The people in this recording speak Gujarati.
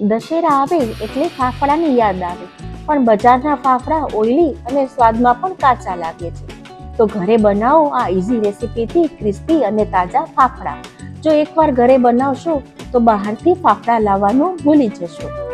દશેરા આવે એટલે ફાફડાની યાદ આવે. પણ બજારના ફાફડા ઓઈલી અને સ્વાદમાં પણ કાચા લાગે છે. તો ઘરે બનાવો આ ઇઝી રેસીપીથી ક્રિસ્પી અને તાજા ફાફડા. જો એકવાર ઘરે બનાવશો તો બહારથી ફાફડા લાવવાનું ભૂલી જશો.